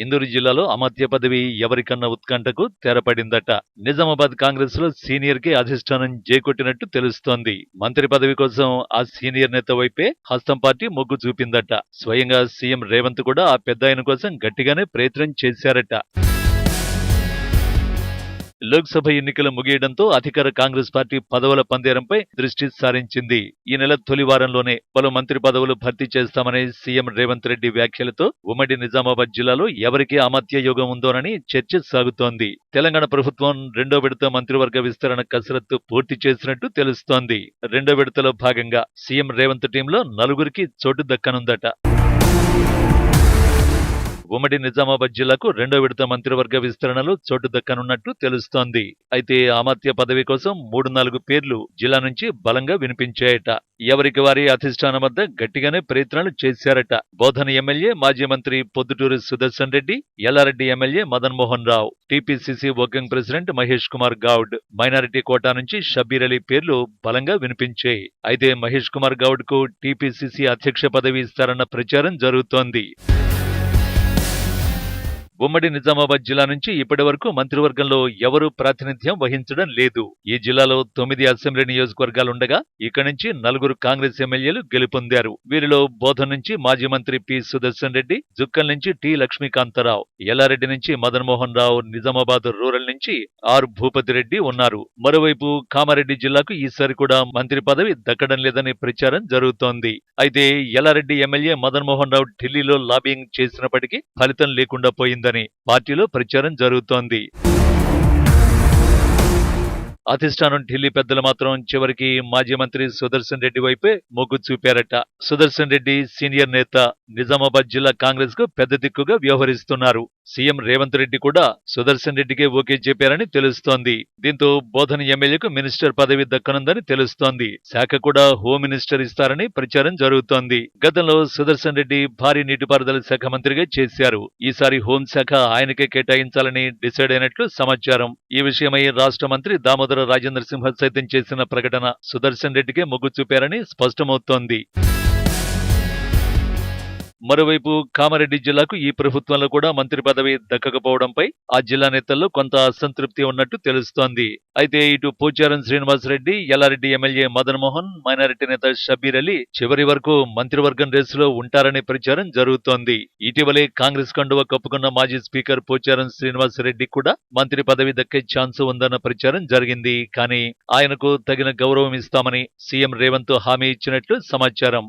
ఇందూరు జిల్లాలో అమర్త్య పదవి ఎవరికన్నా ఉత్కంఠకు తెరపడిందట. నిజామాబాద్ కాంగ్రెస్లో సీనియర్కి అధిష్టానం చేకొట్టినట్టు తెలుస్తోంది. మంత్రి పదవి కోసం ఆ సీనియర్ నేత వైపే హస్తం పార్టీ మొగ్గు చూపిందట. స్వయంగా సీఎం రేవంత్ కూడా ఆ పెద్ద ఆయన కోసం గట్టిగానే ప్రయత్నం చేశారట. లోక్సభ ఎన్నికలు ముగియడంతో అధికార కాంగ్రెస్ పార్టీ పదవుల పందేరంపై దృష్టి సారించింది. ఈ నెల తొలి వారంలోనే పలు మంత్రి పదవులు భర్తీ చేస్తామనే సీఎం రేవంత్ రెడ్డి వ్యాఖ్యలతో ఉమ్మడి నిజామాబాద్ జిల్లాలో ఎవరికి అమత్య యోగం ఉందోనని చర్చ సాగుతోంది. తెలంగాణ ప్రభుత్వం రెండో విడత మంత్రివర్గ విస్తరణ కసరత్తు పూర్తి చేసినట్టు తెలుస్తోంది. రెండో విడతలో భాగంగా సీఎం రేవంత్ టీంలో నలుగురికి చోటు దక్కనుందట. ఉమ్మడి నిజామాబాద్ జిల్లాకు రెండో విడత మంత్రివర్గ విస్తరణలో చోటు దక్కనున్నట్టు తెలుస్తోంది. అయితే అమాత్య పదవి కోసం మూడు నాలుగు పేర్లు జిల్లా నుంచి బలంగా వినిపించాయట. ఎవరికి వారి అధిష్టానం వద్ద గట్టిగానే ప్రయత్నాలు చేశారట. బోధన ఎమ్మెల్యే మాజీ మంత్రి Podduturu Sudarshan Reddy Yellareddy MLA Madan Mohan Rao TPCC working president Mahesh Kumar Goud. Minority quota నుంచి షబ్బీర్ అలీ పేర్లు బలంగా వినిపించాయి. అయితే మహేష్ కుమార్ గౌడ్కు టీపీసీసీ అధ్యక్ష పదవి ఇస్తారన్న ప్రచారం జరుగుతోంది. ఉమ్మడి నిజామాబాద్ జిల్లా నుంచి ఇప్పటి వరకు మంత్రివర్గంలో ఎవరూ ప్రాతినిధ్యం వహించడం లేదు. ఈ జిల్లాలో తొమ్మిది అసెంబ్లీ నియోజకవర్గాలుండగా ఇక్కడి నుంచి నలుగురు కాంగ్రెస్ ఎమ్మెల్యేలు గెలుపొందారు. వీరిలో బోధన్ నుంచి మాజీ మంత్రి పి సుదర్శన్ రెడ్డి జుక్కల్ నుంచి టి లక్ష్మీకాంతరావు ఎల్లారెడ్డి నుంచి మదన్మోహన్ రావు నిజామాబాద్ రూరల్ నుంచి ఆర్ భూపతి రెడ్డి ఉన్నారు. మరోవైపు కామారెడ్డి జిల్లాకు ఈసారి కూడా మంత్రి పదవి దక్కడం లేదని ప్రచారం జరుగుతోంది. అయితే ఎల్లారెడ్డి ఎమ్మెల్యే మదన్మోహన్ రావు ఢిల్లీలో లాబింగ్ చేసినప్పటికీ ఫలితం లేకుండా పోయిందని పార్టీలో ప్రచారం జరుగుతోంది. అధిష్టానం ఢిల్లీ పెద్దలు మాత్రం చివరికి మాజీ మంత్రి సుదర్శన్ రెడ్డి వైపే మొగ్గు చూపారట. సుదర్శన్ రెడ్డి సీనియర్ నేత నిజామాబాద్ జిల్లా కాంగ్రెస్కు పెద్ద దిక్కుగా వ్యవహరిస్తున్నారు. సీఎం రేవంత్ రెడ్డి కూడా సుదర్శన్ రెడ్డికే ఓకే చెప్పారని తెలుస్తోంది. దీంతో బోధన ఎమ్మెల్యేకు మినిస్టర్ పదవి దక్కనుందని తెలుస్తోంది. శాఖ కూడా హోమ్ మినిస్టర్ ఇస్తారని ప్రచారం జరుగుతోంది. గతంలో సుదర్శన్ రెడ్డి భారీ నీటిపారుదల శాఖ మంత్రిగా చేశారు. ఈసారి హోంశాఖ ఆయనకే కేటాయించాలని డిసైడ్ అయినట్లు సమాచారం. ఈ విషయమై రాష్ట్ర మంత్రి దామోదర్ రాజేంద్ర సింహ సైతం చేసిన ప్రకటన సుదర్శన్ రెడ్డికే మొగ్గు చూపారని స్పష్టమవుతోంది. మరోవైపు కామారెడ్డి జిల్లాకు ఈ ప్రభుత్వంలో కూడా మంత్రి పదవి దక్కకపోవడంపై ఆ జిల్లా నేతల్లో కొంత అసంతృప్తి ఉన్నట్టు తెలుస్తోంది. అయితే ఇటు పోచారం శ్రీనివాసరెడ్డి ఎల్లారెడ్డి ఎమ్మెల్యే మదన్ మోహన్ మైనారిటీ నేత షబీర్ అలీ చివరి వరకు మంత్రివర్గం రేసులో ఉంటారనే ప్రచారం జరుగుతోంది. ఇటీవలే కాంగ్రెస్ కండువ కప్పుకున్న మాజీ స్పీకర్ పోచారం శ్రీనివాసరెడ్డి కూడా మంత్రి పదవి దక్కే ఛాన్స్ ఉందన్న ప్రచారం జరిగింది. కానీ ఆయనకు తగిన గౌరవం ఇస్తామని సీఎం రేవంత్ హామీ ఇచ్చినట్లు సమాచారం.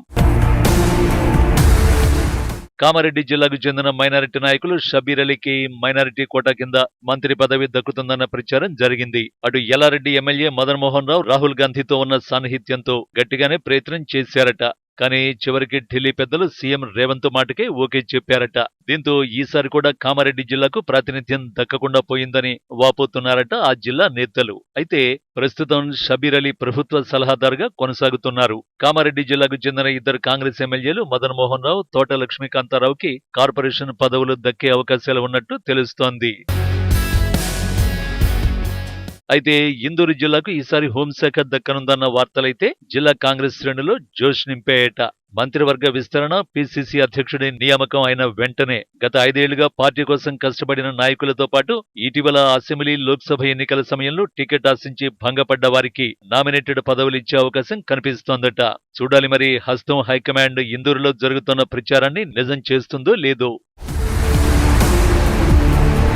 కామారెడ్డి జిల్లాకు చెందిన మైనారిటీ నాయకులు షబీర్ అలీకి మైనారిటీ కోటా కింద మంత్రి పదవి దక్కుతుందన్న ప్రచారం జరిగింది. అటు ఎల్లారెడ్డి ఎమ్మెల్యే మదన్ మోహన్ రావు రాహుల్ గాంధీతో ఉన్న సాన్నిహిత్యంతో గట్టిగానే ప్రయత్నం చేశారట. కానీ చివరికి ఢిల్లీ పెద్దలు సీఎం రేవంత్ మాటకే ఓకే చెప్పారట. దీంతో ఈసారి కూడా కామారెడ్డి జిల్లాకు ప్రాతినిధ్యం దక్కకుండా పోయిందని వాపోతున్నారట ఆ జిల్లా నేతలు. అయితే ప్రస్తుతం షబీర్ అలీ ప్రభుత్వ సలహాదారుగా కొనసాగుతున్నారు. కామారెడ్డి జిల్లాకు చెందిన ఇద్దరు కాంగ్రెస్ ఎమ్మెల్యేలు మదన్ మోహన్ రావు తోట లక్ష్మీకాంతారావుకి కార్పొరేషన్ పదవులు దక్కే అవకాశాలు ఉన్నట్టు తెలుస్తోంది. అయితే ఇందూరు జిల్లాకు ఈసారి హోంశాఖ దక్కనుందన్న వార్తలైతే జిల్లా కాంగ్రెస్ శ్రేణులు జోష్ నింపాయట మంత్రివర్గ విస్తరణ పిసిసి అధ్యక్షుడి నియామకం అయిన వెంటనే గత ఐదేళ్ళుగా పార్టీ కోసం కష్టపడిన నాయకులతో పాటు ఇటీవల అసెంబ్లీ లోక్సభ ఎన్నికల సమయంలో టికెట్ ఆశించి భంగపడ్డ వారికి నామినేటెడ్ పదవులు ఇచ్చే అవకాశం కనిపిస్తోందట. చూడాలి మరి హస్తం హైకమాండ్ ఇందూరులో జరుగుతున్న ప్రచారాన్ని నిజం చేస్తుందో లేదో.